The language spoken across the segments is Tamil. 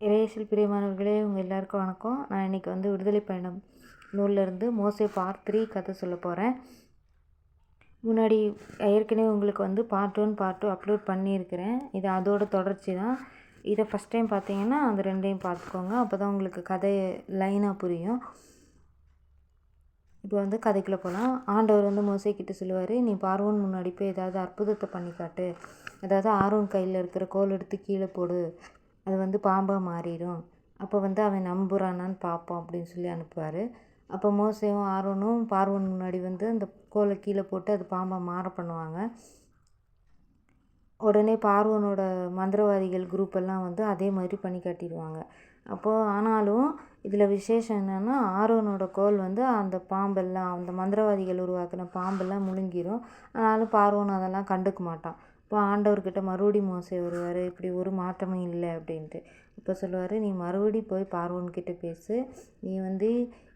இறையேசுவில் பிரியமானவர்களே உங்கள் எல்லாருக்கும் வணக்கம். நான் இன்றைக்கி வந்து விடுதலை பயணம் நூல்லேருந்து மோசே பார்ட் த்ரீ கதை சொல்ல போகிறேன் முன்னாடி ஏற்கனவே உங்களுக்கு வந்து part one part two upload பண்ணியிருக்கிறேன். இது அதோட தொடர்ச்சி தான். இதை ஃபஸ்ட் டைம் பார்த்தீங்கன்னா அந்த ரெண்டையும் பார்த்துக்கோங்க. அப்போ தான் உங்களுக்கு கதை லைனாக புரியும். இப்போ வந்து கதைக்குள்ளே போகலாம் ஆண்டவர் வந்து மோசை கிட்ட சொல்லுவார் நீ பார்வோன் முன்னாடி போய் ஏதாவது அற்புதத்தை பண்ணி காட்டு. அதாவது ஆர்வன் கையில் இருக்கிற கோல் எடுத்து கீழே போடு. அது வந்து பாம்பாக மாறிடும். அப்போ வந்து அவன் நம்புகிறானான்னு பார்ப்போம் அப்படின்னு சொல்லி அனுப்புவார். அப்போ மோசையும் ஆரோனும் பார்வன் முன்னாடி வந்து அந்த கோலை கீழே போட்டு அது பாம்பாக மாற பண்ணுவாங்க. உடனே பார்வனோட மந்திரவாதிகள் குரூப் எல்லாம் வந்து அதே மாதிரி பண்ணி காட்டிடுவாங்க. அப்போது ஆனாலும் இதில் விசேஷம் என்னென்னா ஆரோனோட கோல் வந்து அந்த பாம்பெல்லாம் அந்த மந்திரவாதிகள் உருவாக்கின பாம்பெல்லாம் முழுங்கிரும். ஆனாலும் பார்வன் அதெல்லாம் கண்டுக்க மாட்டான். இப்போ ஆண்டவர்கிட்ட மறுபடி மோசே வருவார் இப்படி ஒரு மாற்றமும் இல்லை அப்படின்ட்டு. இப்போ சொல்லுவார் நீ மறுபடி போய் பார்வோன்கிட்ட பேசு. நீ வந்து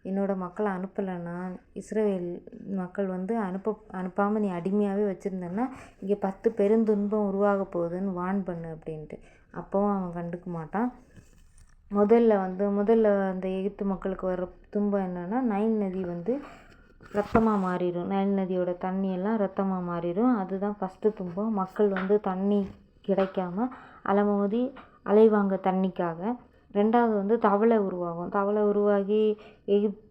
என்னோடய மக்களை அனுப்பலைன்னா இஸ்ரேல் மக்கள் வந்து அனுப்ப அனுப்பாமல் நீ அடிமையாகவே வச்சுருந்தேன்னா இங்கே பத்து பெருந்துன்பம் உருவாக போகுதுன்னு வான் பண்ணு அப்படின்ட்டு. அப்போவும் அவன் கண்டுக்க மாட்டான். முதல்ல வந்து முதல்ல அந்த எகிப்து மக்களுக்கு வர துன்பம் என்னென்னா நைன் நதி வந்து ரத்தமாக மாறிடும். நைல் நதியோட தண்ணி எல்லாம் ரத்தமாக மாறிடும். அதுதான் ஃபஸ்ட்டு துன்பம். மக்கள் வந்து தண்ணி கிடைக்காம அலமோதி அலைவாங்க தண்ணிக்காக. ரெண்டாவது வந்து தவளை உருவாகும். தவளை உருவாகி எகிப்து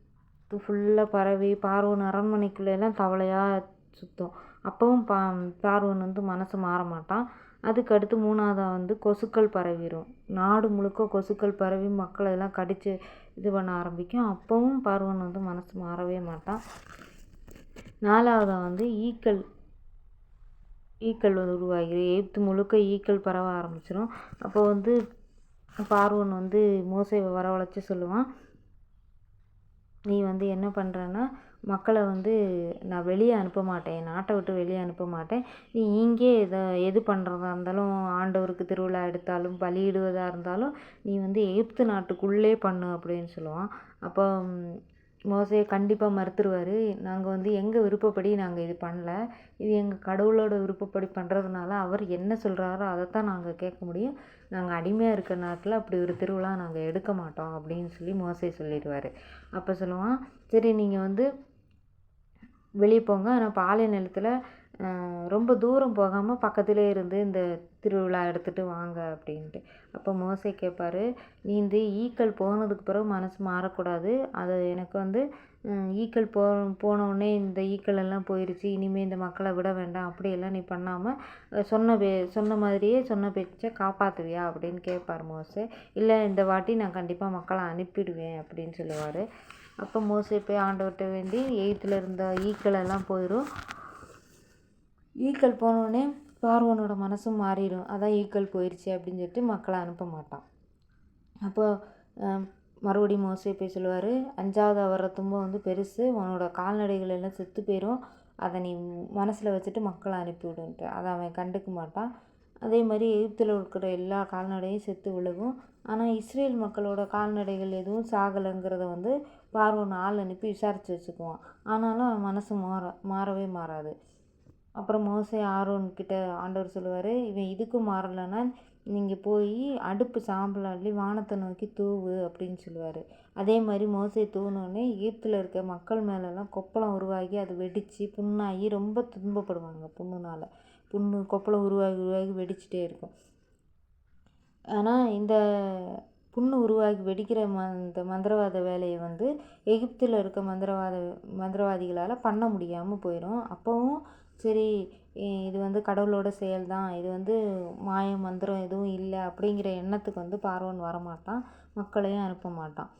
ஃபுல்லாக பரவி பார்வன் அரண்மனைக்குள்ளெல்லாம் தவளையாக சுற்றும் அப்போவும் பா பார்வன் வந்து மனசு மாற மாட்டான். அதுக்கு அடுத்து மூணாவதாக வந்து கொசுக்கள் பரவிடும் நாடு முழுக்க கொசுக்கள் பரவி மக்களை எல்லாம் கடித்து இது பண்ண ஆரம்பிக்கும். அப்போவும் பார்வன் வந்து மனசு மாறவே மாட்டான். நாலாவதாக வந்து ஈக்கள் ஈக்கள் வந்து உருவாகி எய்த்து முழுக்க ஈக்கள் பரவ ஆரம்பிச்சிடும் அப்போ வந்து பார்வன் வந்து மோசை வரவழைச்சி சொல்லுவான். நீ வந்து என்ன பண்ணுறன்னா மக்களை வந்து நான் வெளியே அனுப்ப மாட்டேன். நாட்டை விட்டு வெளியே அனுப்ப மாட்டேன். நீ இங்கே எதை எது பண்ணுறதா இருந்தாலும் ஆண்டவருக்கு திருவிழா எடுத்தாலும் பலியிடுவதாக இருந்தாலும் நீ வந்து எகிப்து நாட்டுக்குள்ளே பண்ணு அப்படின்னு சொல்லுவான். அப்போ மோசையை கண்டிப்பாக மறுத்துருவார். நாங்கள் வந்து எங்கள் விருப்பப்படி நாங்கள் இது பண்ணல. இது எங்கள் கடவுளோட விருப்பப்படி பண்ணுறதுனால அவர் என்ன சொல்கிறாரோ அதை தான் நாங்கள் கேட்க முடியும். நாங்கள் அடிமையாக இருக்கிற நாட்டில் அப்படி ஒரு திருவிழா நாங்கள் எடுக்க மாட்டோம் அப்படின்னு சொல்லி மோசை சொல்லிடுவார். அப்போ சொல்லுவான் சரி நீங்கள் வந்து வெளியே போங்க. ஆனால் பாலை நிலத்தில் ரொம்ப தூரம் போகாமல் பக்கத்திலே இருந்து இந்த திருவிழா எடுத்துகிட்டு வாங்க அப்படின்ட்டு. அப்போ மோசே கேட்பாரு நீ இந்த ஈக்கள் போனதுக்கு பிறகு மனசு மாறக்கூடாது. அதை எனக்கு வந்து ஈக்கள் போ போனவுடனே இந்த ஈக்கள் எல்லாம் போயிடுச்சு இனிமேல் இந்த மக்களை விட வேண்டாம். அப்படியெல்லாம் நீ பண்ணாமல் சொன்ன பே சொன்ன மாதிரியே சொன்ன பேச்சை காப்பாற்றுவியா அப்படின்னு கேட்பார் மோசே. இல்லை இந்த வாட்டி நான் கண்டிப்பாக மக்களை அனுப்பிடுவேன் அப்படின்னு சொல்லுவார். அப்போ மோசே போய் ஆண்டவர்கிட்ட வேண்டி எயித்தில் இருந்த ஈக்கள் எல்லாம் போயிடும் ஈக்கள் போனோடனே பார்வனோட மனசும் மாறிடும். அதான் ஈக்குவல் போயிடுச்சு அப்படின்னு சொல்லிட்டு மக்களை அனுப்ப மாட்டான். அப்போ மறுபடியும் மோசே போய் சொல்லுவார் அஞ்சாவது வர்ற துன்பம் வந்து பெருசு உன்னோட கால்நடைகள் எல்லாம் செத்து போயிடும் அதை நீ மனசில் வச்சுட்டு மக்களை அனுப்பிவிடுன்ட்டு. அதை அவன் கண்டுக்க மாட்டான். அதே மாதிரி எகிப்தில் இருக்கிற எல்லா கால்நடையும் செத்து விழுகும். ஆனால் இஸ்ரேல் மக்களோட கால்நடைகள் எதுவும் சாகலைங்கிறத வந்து பார்வன் ஆள் அனுப்பி விசாரித்து வச்சுக்குவான். ஆனாலும் அவன் மனசு மாற மாறவே மாறாது. அப்புறம் மோசே ஆரோன்கிட்ட ஆண்டவர் சொல்லுவார் இவன் இதுக்கும் மாறலைன்னா நீங்கள் போய் அடுப்பு சாம்பல் அள்ளி வானத்தை நோக்கி தூவு அப்படின்னு சொல்லுவார். அதே மாதிரி மோசை தூவினோடனே ஈர்த்தில் இருக்க மக்கள் மேலெல்லாம் கொப்பளம் உருவாகி அது வெடித்து புண்ணாகி ரொம்ப துன்பப்படுவாங்க புண்ணுனால். புண்ணு கொப்பளம் உருவாகி உருவாகி வெடிச்சிட்டே இருக்கும். ஆனால் இந்த புண்ணு உருவாகி வெடிக்கிற ம இந்த மந்திரவாத வேலையை வந்து எகிப்தில் இருக்க மந்திரவாத மந்திரவாதிகளால் பண்ண முடியாமல் போயிடும் அப்போவும் சரி இது வந்து கடவுளோட செயல் தான் இது வந்து மாய மந்திரம் எதுவும் இல்லை அப்படிங்கிற எண்ணத்துக்கு வந்து பார்வன் வரமாட்டான் மக்களையும் அனுப்ப மாட்டான்.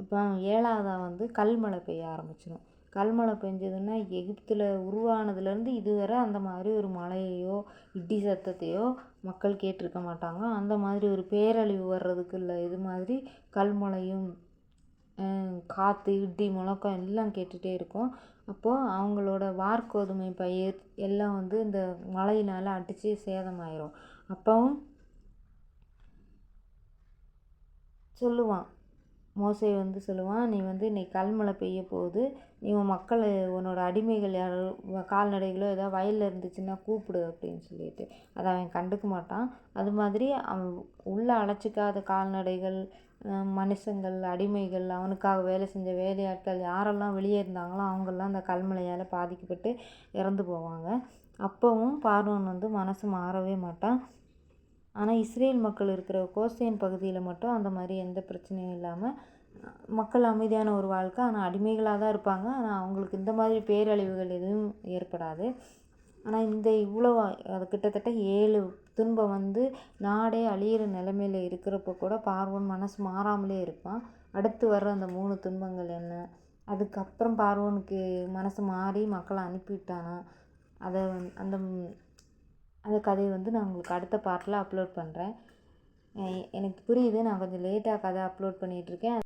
இப்போ ஏழாவதாக வந்து கல்மழை பெய்ய ஆரம்பிச்சிடும் கல்மழை பெஞ்சதுன்னா எகிப்தில் உருவானதுலேருந்து இதுவரை அந்த மாதிரி ஒரு மழையையோ இடி சத்தத்தையோ மக்கள் கேட்டிருக்க மாட்டாங்க. அந்த மாதிரி ஒரு பேரழிவு வர்றதுக்குள்ள இது மாதிரி கல்மழையும் காற்று இடி முழக்கம் எல்லாம் கேட்டுகிட்டே இருக்கும். அப்போது அவங்களோட வார்கோதுமை பயிர் எல்லாம் வந்து இந்த மழையினால் அடித்து சேதமாயிரும். அப்போவும் சொல்லுவான். மோசை வந்து சொல்லுவான் நீ வந்து இன்னைக்கு கல்மழை பெய்ய போகுது. நீ உன் மக்களை உன்னோட அடிமைகள் யாரோ கால்நடைகளோ ஏதாவது வயலில் இருந்துச்சுன்னா கூப்பிடு அப்படின்னு சொல்லிட்டு. அதை அவன் கண்டுக்க மாட்டான். அது மாதிரி அவன் உள்ளே அழைச்சிக்காத கால்நடைகள் மனுஷங்கள் அடிமைகள் அவனுக்காக வேலை செஞ்ச வேலையாட்கள் யாரெல்லாம் வெளியே இருந்தாங்களோ அவங்கெல்லாம் அந்த கல்மழையால் பாதிக்கப்பட்டு இறந்து போவாங்க. அப்போவும் பார்வன் வந்து மனசு மாறவே மாட்டான். ஆனால் இஸ்ரேல் மக்கள் இருக்கிற கோசேன் பகுதியில் மட்டும் அந்த மாதிரி எந்த பிரச்சனையும் இல்லாமல் மக்கள் அமைதியான ஒரு வாழ்க்கை. ஆனால் அடிமைகளாக தான் இருப்பாங்க. ஆனால் அவங்களுக்கு இந்த மாதிரி பேரழிவுகள் எதுவும் ஏற்படாது. ஆனால் இந்த இவ்வளோ அது கிட்டத்தட்ட ஏழு துன்பம் வந்து நாடே அழியிற நிலமையில இருக்கிறப்ப கூட பார்வோன் மனசு மாறாமலே இருப்பான். அடுத்து வர்ற அந்த மூணு துன்பங்கள் என்ன? அதுக்கப்புறம் பார்வோனுக்கு மனசு மாறி மக்களை அனுப்பிவிட்டானா? அதை அந்த அந்த கதையை வந்து நான் உங்களுக்கு அடுத்த பாட்டில் அப்லோட் பண்ணுறேன் எனக்கு புரியுது. நான் கொஞ்சம் லேட்டாக கதை அப்லோட் பண்ணிகிட்ருக்கேன்